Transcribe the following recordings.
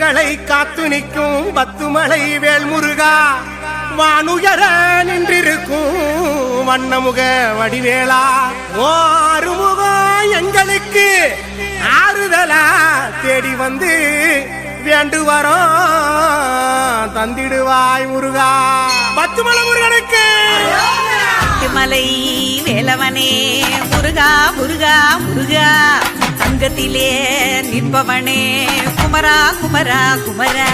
பக்தர்களை காத்து நிற்கும் பத்துமலை வேல்முருகா. வானுயர நின்றிருக்கும் வண்ணமுக வடிவேளா ஓ எங்களுக்கு ஆறுதலா தேடி வந்து வேண்டுவரோ தந்திடுவாய் முருகா. பத்துமலை முருகனுக்கு. மலை வேலவனே முருகா முருகா முருகா. சங்கத்திலே நிற்பவனே. குமரா குமரா குமரா.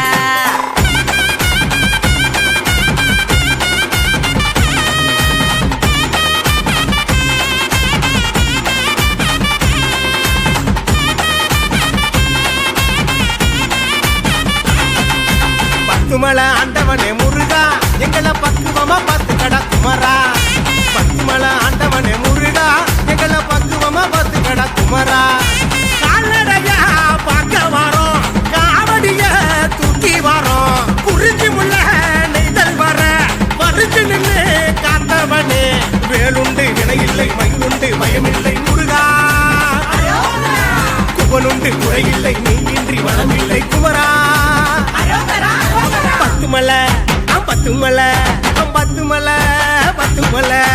பத்துமலை ஆண்டவனே முருகா எங்களை பக்குவமா பார்த்து கடா குமரா. குவனுண்டு குறையில்லை நீ இன்றி வளமில்லை. குமரா. பத்துமலை பத்துமலை பத்துமலை பத்துமலை பத்துமலை.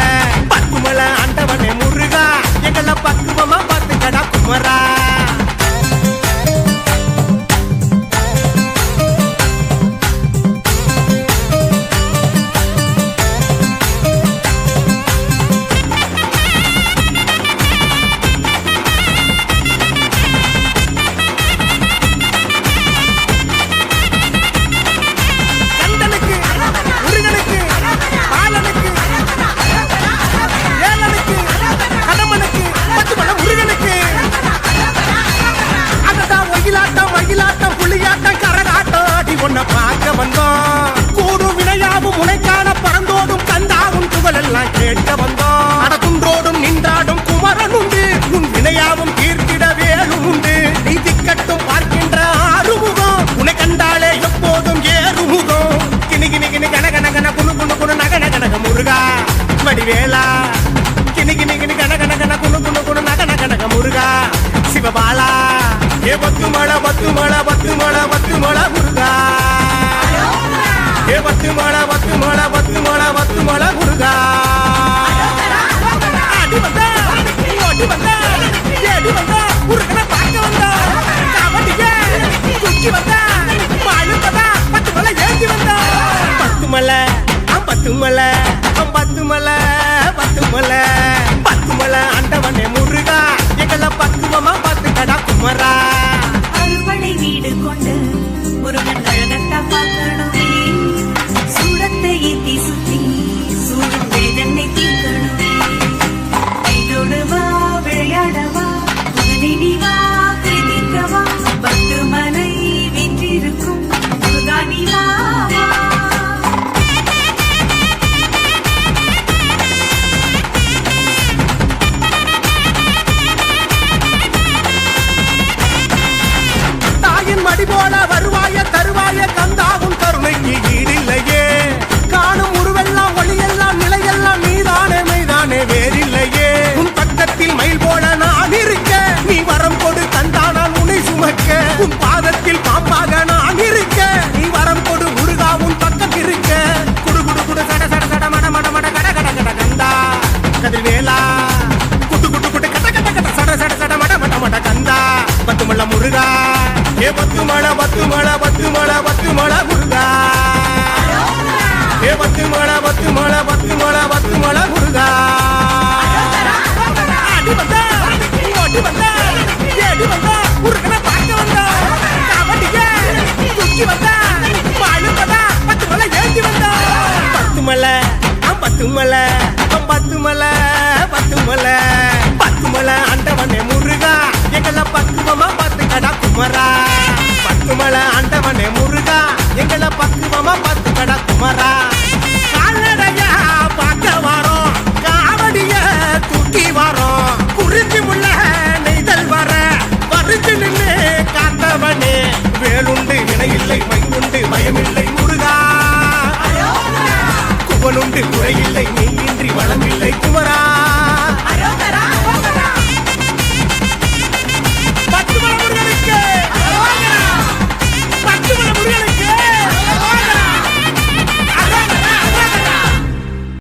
பத்து மலை பத்து மலை பத்து மலை பத்து மலை முருகா எங்களை பக்குவமா பத்து கடா குமரா. அறுபடை வீடு கொண்டு முருகன் அழகத்தா பார்க்கணுமே. சூரத்தை ஏத்தி சுத்தி சூடும் வேதனை தீர்க்கணும். மடி போல வருவாய தருவாய கந்தாவும் கருணைக்கு ஈடில்லையே. காணும் உருவெல்லாம் ஒளியெல்லாம் நிலையெல்லாம் நீதானே மெய்தானே வேறில்லையே. உன் பக்கத்தில் மயில் போல நான் இருக்க நீ வரம் கொடு கந்தா நான் சுமக்க. உன் பாதத்தில் பாம்பாக நான் இருக்க நீ வரம் கொடு முருகா உன் பக்கம் இருக்க. குடு குடு குடு கட சட சட மட மட மட கட கட கட கந்தா. கதிர்வேலா குட்டு குட்டு குட்டு கட்ட கட கட்ட சட சட சட மட மட மட கந்தா. பத்துமல்ல முருகா. ஏ பத்து மழை பத்து மழை பத்து மழை பத்து மழை குருகா. ஏ பத்து மழை பத்து மழை பத்து மழை பத்து மழை குருகா. அடி வந்தா ஓடி வந்தா ஏடி வந்தா முருகனை பார்க்க வந்தா. கபடிய தூக்கி வந்தா பாலு பத்து மலை ஏந்தி வந்தா. பத்து மலை பத்து மலை பத்து மலை பத்து மலை பத்து மலை முருகா எங்களை பக்குவமா பார்த்து கடா குமரா. பத்து மலை ஆண்டவனே முருகா எங்களை பக்குவமா பார்த்து கடா குமரா. கால்நடையா பார்க்க வரோம் காவடிய தூக்கி வரோம். குறிஞ்சி முள்ள நெய்தல் வர பறிச்சு நின்று காத்தவனே. வேலுண்டு வினையில்லை மயிலுண்டு பயமில்லை முருகா. குவனுண்டு குறையில்லை நீ இன்றி வளமில்லை